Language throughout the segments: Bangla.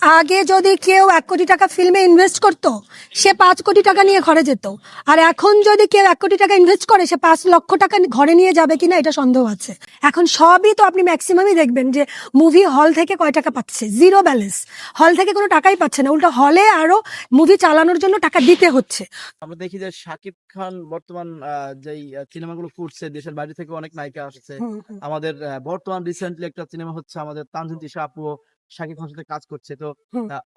আগে যদি কেউ এক কোটি টাকা ফিল্মে ইনভেস্ট করতো সে পাঁচ কোটি টাকা নিয়ে ঘরে যেত। আর এখন যদি কেউ এক কোটি টাকা ইনভেস্ট করে সে পাঁচ লক্ষ টাকা ঘরে নিয়ে যাবে কিনা এটা সন্দেহ আছে। এখন সবই তো আপনি ম্যাক্সিমামই দেখবেন যে মুভি হল থেকে কয় টাকা পাচ্ছে? জিরো ব্যালেন্স হল থেকে কোনো টাকাই পাচ্ছে না। উল্টো হলে আরও মুভি চালানোর জন্য টাকা দিতে হচ্ছে। আমরা দেখি যে শাকিব খান বর্তমান যেই সিনেমাগুলো করছে দেশের বাইরে থেকে অনেক নায়িকা আসছে। আমাদের বর্তমান রিসেন্টলি একটা সিনেমা হচ্ছে আমাদের তানজিন তিশা আপু শাকিব খানের সাথে কাজ করছে। তো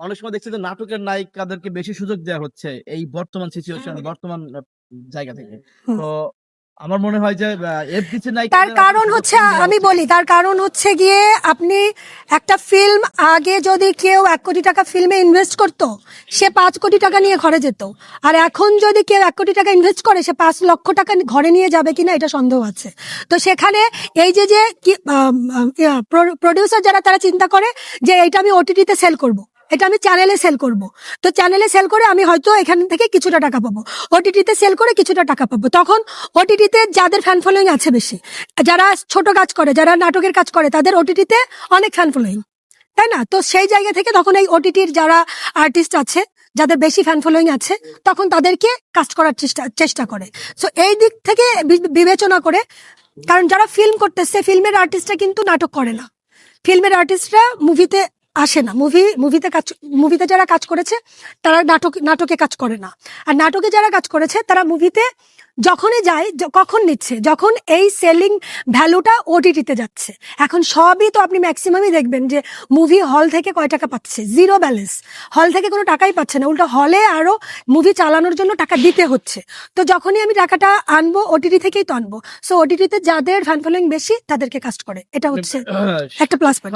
অনেক সময় দেখছি যে নাটকের নায়িকাদেরকে বেশি সুযোগ দেওয়া হচ্ছে এই বর্তমান সিচুয়েশন বর্তমান জায়গা থেকে। তো আমার মনে হয় যে এফডিসি নায়িকা তার কারণ হচ্ছে আমি বলি তার কারণ হচ্ছে গিয়ে আপনি একটা ফিল্ম আগে যদি কেউ এক কোটি টাকা ফিল্মে ইনভেস্ট করতো সে পাঁচ কোটি টাকা নিয়ে ঘরে যেত। আর এখন যদি কেউ এক কোটি টাকা ইনভেস্ট করে সে পাঁচ লক্ষ টাকা ঘরে নিয়ে যাবে কিনা এটা সন্দেহ আছে। তো সেখানে এই যে যে প্রডিউসার যারা তারা চিন্তা করে যে এটা আমি ওটিটিতে সেল করব। এটা আমি চ্যানেলে সেল করব। তো চ্যানেলে সেল করে আমি হয়তো এখান থেকে কিছুটা টাকা পাবো। ওটিটিতে সেল করে কিছুটা টাকা পাবো। তখন ওটিটিতে যাদের ফ্যান ফলোয়িং আছে বেশি, যারা ছোট কাজ করে, যারা নাটকের কাজ করে, তাদের ওটিটিতে অনেক ফ্যান ফলোয়িং তাই না? তো সেই জায়গা থেকে তখন এই ওটিটির যারা আর্টিস্ট আছে, যাদের বেশি ফ্যান ফলোয়িং আছে, তখন তাদেরকে কাজ করার চেষ্টা চেষ্টা করে। সো এই দিক থেকে বিবেচনা করে, কারণ যারা ফিল্ম করতেছে ফিল্মের আর্টিস্টরা কিন্তু নাটক করে না। ফিল্মের আর্টিস্টরা মুভিতে আসে না। মুভি মুভিতে কাজ মুভিতে যারা কাজ করেছে তারা নাটক নাটকে কাজ করে না। আর নাটকে যারা কাজ করেছে তারা মুভিতে যখনই যায় কখন নিচ্ছে যখন এই সেলিং ভ্যালুটা ওটিটিতে যাচ্ছে। এখন সবই তো আপনি ম্যাক্সিমামই দেখবেন যে মুভি হল থেকে কয় টাকা পাচ্ছে? জিরো ব্যালেন্স হল থেকে কোনো টাকাই পাচ্ছে না। উল্টো হলে আরও মুভি চালানোর জন্য টাকা দিতে হচ্ছে। তো যখনই আমি টাকাটা আনব ওটিটি থেকেই তো আনব। সো ওটিটিতে যাদের ফ্যান ফলোয়িং বেশি তাদেরকে কাস্ট করে। এটা হচ্ছে একটা প্লাস পয়েন্ট